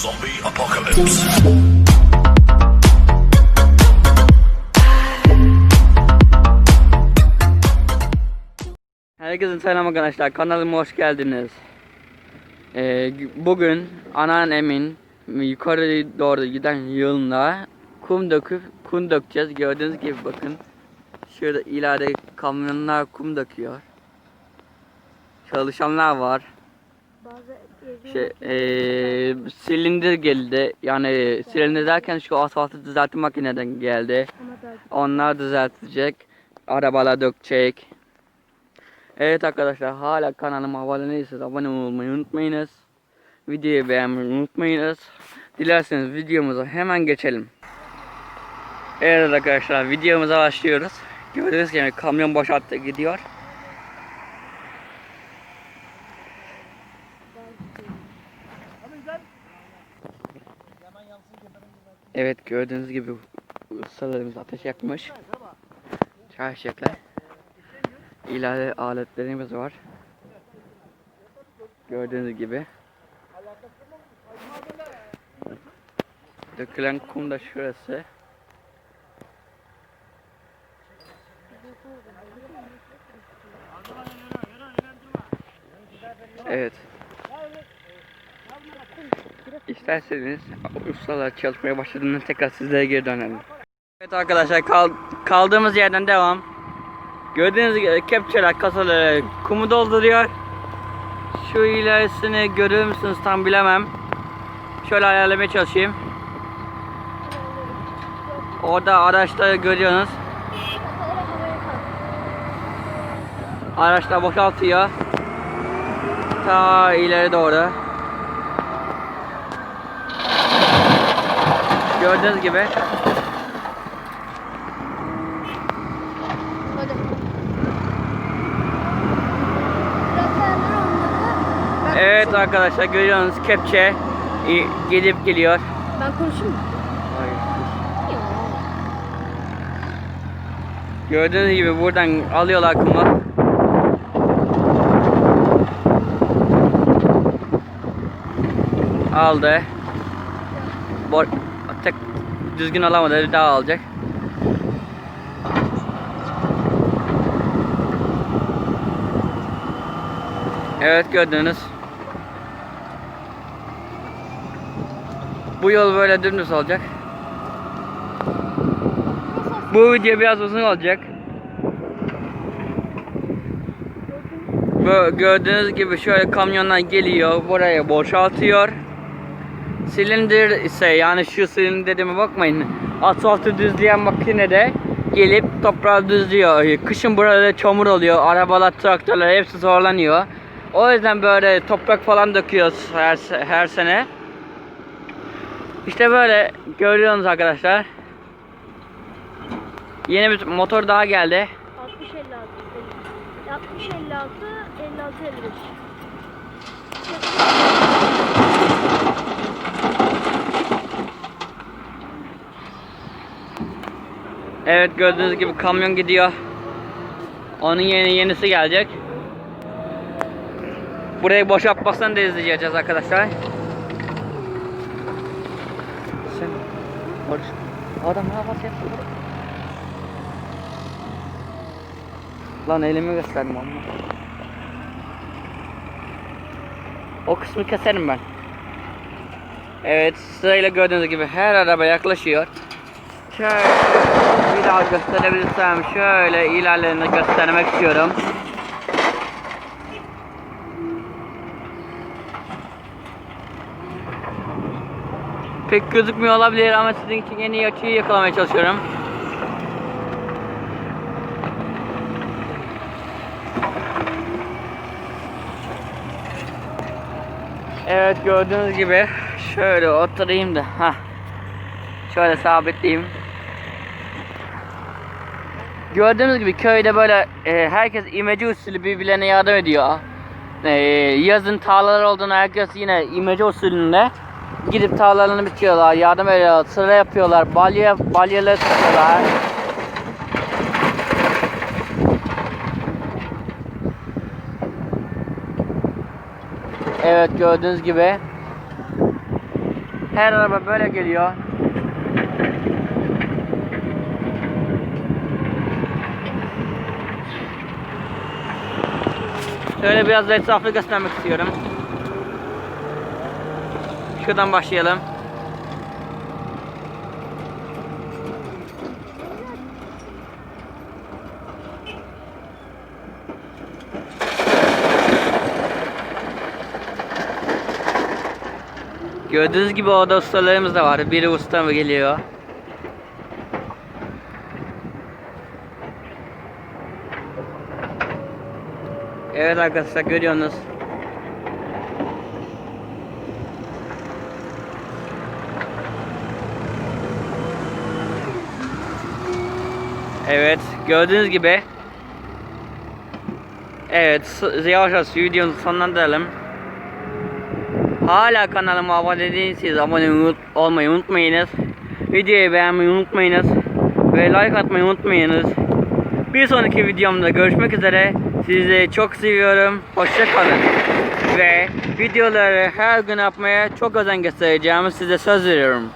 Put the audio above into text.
Zombie apocalypse. Herkese selam arkadaşlar. Kanalıma hoş geldiniz. Ee, bugün anneannemin yukarı doğru giden yoluna kum döküp kum dökeceğiz. Gördüğünüz gibi bakın. Şurada ileride kamyonlar kum döküyor. Çalışanlar var. Şey, ee, silindir geldi. Yani silindir derken şu asfaltı düzeltme makineden geldi. Onlar düzeltecek. Arabalar dökecek. Evet arkadaşlar hala kanalıma abone değilseniz abone olmayı unutmayınız. Videoyu beğenmeyi unutmayınız. Dilerseniz videomuza hemen geçelim. Evet arkadaşlar videomuza başlıyoruz. Gördüğünüz gibi kamyon boşalttı gidiyor. Evet gördüğünüz gibi ustalarımız ateş yakmış. Çay şekler. İlave aletlerimiz var. Gördüğünüz gibi. Dökülen kum da şurası. Evet. İsterseniz ustalar çalışmaya başladığında tekrar sizlere geri dönelim. Evet arkadaşlar kal- kaldığımız yerden devam. Gördüğünüz gibi kepçeler kasaları kumu dolduruyor. Şu ilerisini görür müsünüz tam bilemem. Şöyle ayarlamaya çalışayım. Orada araçları görüyorsunuz. Araçlar boşaltıyor. Ta ileri doğru. Gördüğünüz gibi Evet arkadaşlar görüyorsunuz kepçe gelip geliyor. Ben konuşayım mı? Yok. Gördüğünüz gibi buradan alıyorlar kumu. Aldı. Bor düzgün alamadı bir daha alacak. Evet gördünüz. Bu yol böyle dümdüz olacak. Bu video biraz uzun olacak. Gördüğünüz gibi şöyle kamyonlar geliyor, buraya boşaltıyor. Silindir ise yani şu silindirime bakmayın. Asfaltı düzleyen makinede gelip toprağı düzlüyor. Kışın burada çamur oluyor. Arabalar, traktörler hepsi zorlanıyor. O yüzden böyle toprak falan döküyoruz her, her sene. İşte böyle görüyorsunuz arkadaşlar. Yeni bir motor daha geldi. 60 56. 60 56 56 55. Evet gördüğünüz gibi kamyon gidiyor. Onun yeni yenisi gelecek. Burayı boşaltmasını da izleyeceğiz arkadaşlar. Sen adam ne yapacak? Lan elimi gösterdim ama. O kısmı keserim ben. Evet sırayla gördüğünüz gibi her araba yaklaşıyor. Şöyle bir daha gösterebilirsem şöyle ilerlerini göstermek istiyorum. Pek gözükmüyor olabilir ama sizin için en iyi açıyı yakalamaya çalışıyorum. Evet gördüğünüz gibi şöyle oturayım da ha şöyle sabitleyeyim. Gördüğünüz gibi köyde böyle e, herkes imece usulü birbirlerine yardım ediyor. E, yazın tarlalar olduğunda herkes yine imece usulünde gidip tarlalarını bitiyorlar, yardım ediyorlar, sıra yapıyorlar, balya balyaları tutuyorlar. Evet gördüğünüz gibi Her araba böyle geliyor. Şöyle biraz da etrafı göstermek istiyorum. Şuradan başlayalım. Gördüğünüz gibi orada ustalarımız da var. Biri usta mı geliyor? Evet arkadaşlar görüyorsunuz. Evet gördüğünüz gibi Evet yavaş yavaş videomuzu sonlandıralım. Hala kanalıma abone değilseniz abone olmayı unutmayınız. Videoyu beğenmeyi unutmayınız. Ve like atmayı unutmayınız. Bir sonraki videomda görüşmek üzere. Sizi çok seviyorum. Hoşça kalın. Ve videoları her gün yapmaya çok özen göstereceğimi size söz veriyorum.